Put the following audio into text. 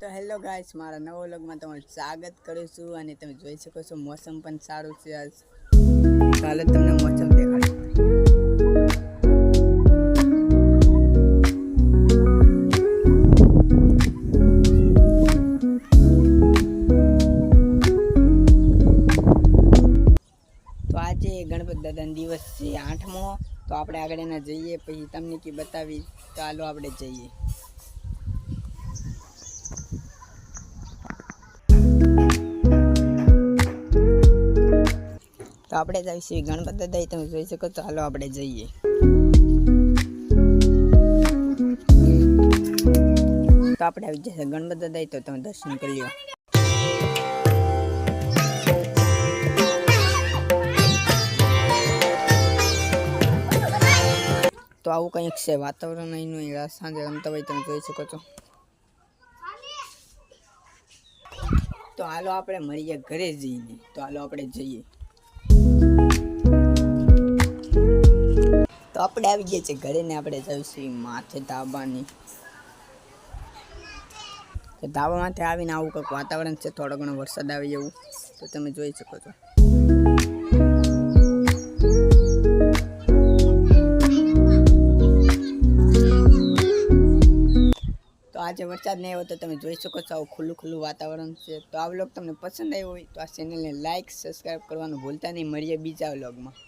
તો hello guys, મારા નવો વ્લોગમાં તમારું સ્વાગત કરું છું અને તમે જોઈ શકો છો મોસમ પણ સારું છે આજ. ચાલો તમને મોસમ તો આજે ગણપત દાદાનો દિવસ છે આઠમો. તો આપણે આગળ એના જઈએ, પછી તમને કે બતાવી ચાલો આપણે જઈએ. તો આપણે જ આવીશું. ગણપત દાદા તમે જોઈ શકો. તો હાલો આપણે જઈએ. તો આપણે આવી જશે. ગણપત દાદા તો તમે દર્શન કરી લો તો આવું કંઈક છે. વાતાવરણ અહીંનું, અહીં સાંજે રમતા હોય તમે જોઈ શકો છો. તો હાલો આપણે મળીએ ઘરે જઈને. તો હાલો આપણે જઈએ. તો આપણે આવી ગયા છે ઘરે ને આપણે જઈશું માથે ધાબાની. તો ધાબા માથે આવીને આવું કંઈક વાતાવરણ છે, થોડો ઘણો વરસાદ આવી જવું, તો તમે જોઈ શકો છો. તો આજે વરસાદ નહીં આવ્યો તો તમે જોઈ શકો છો, આવું ખુલ્લું ખુલ્લું વાતાવરણ છે. તો આ વ્લોગ તમને પસંદ આવ્યો હોય તો આ ચેનલને લાઇક સબસ્ક્રાઈબ કરવાનું ભૂલતા નહીં. મળીએ બીજા વ્લોગમાં.